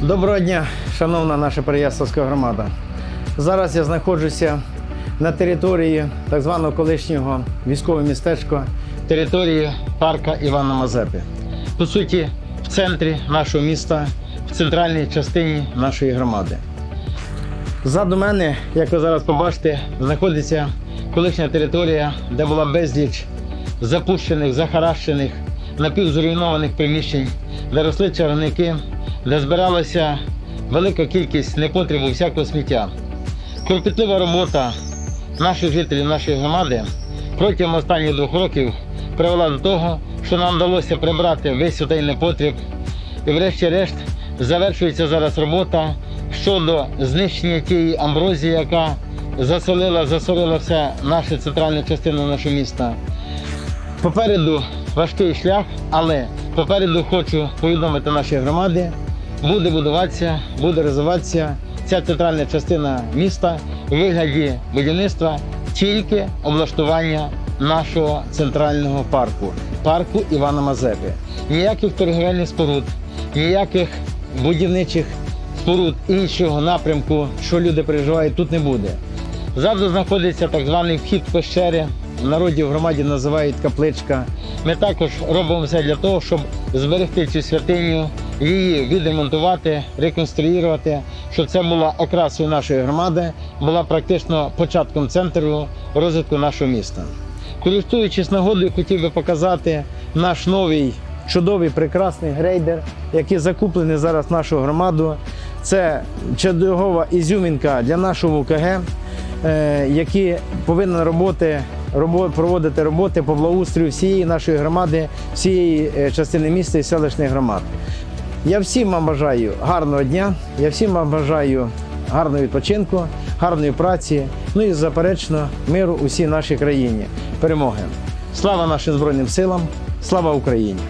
Доброго дня, шановна наша Переяславська громада. Зараз я знаходжуся на території так званого колишнього військового містечка, території парка Івана Мазепи. По суті, в центрі нашого міста, в центральній частині нашої громади. Ззаду мене, як ви зараз побачите, знаходиться колишня територія, де була безліч запущених, захаращених, напівзруйнованих приміщень, де росли чарівники, де збиралася велика кількість непотребу всякого сміття. Кропітлива робота наших жителів нашої громади протягом останніх двох років привела до того, що нам вдалося прибрати весь цей непотріб. І врешті-решт завершується зараз робота щодо знищення тієї амброзії, яка засолила, засорила все нашу центральну частину нашого міста. Попереду важкий шлях, але попереду хочу повідомити нашій громаді, буде будуватися, буде розвиватися ця центральна частина міста у вигляді будівництва тільки облаштування нашого центрального парку, парку Івана Мазепи. Ніяких торгівельних споруд, ніяких будівничих споруд іншого напрямку, що люди переживають, тут не буде. Ззаду знаходиться так званий вхід в пещери. В народі в громаді називають капличка. Ми також робимо все для того, щоб зберегти цю святиню, її відремонтувати, реконструювати, щоб це була окрасою нашої громади, була практично початком центру розвитку нашого міста. Користуючись нагодою, хотів би показати наш новий чудовий прекрасний грейдер, який закуплений зараз в нашу громаду. Це чудова ізюмінка для нашого УКГ, які повинні роботи, проводити роботи по благоустрою всієї нашої громади, всієї е, частини міста і селищних громад. Я всім вам бажаю гарного дня, я всім вам бажаю гарного відпочинку, гарної праці, ну і заперечно миру усій нашій країні. Перемоги! Слава нашим Збройним силам! Слава Україні!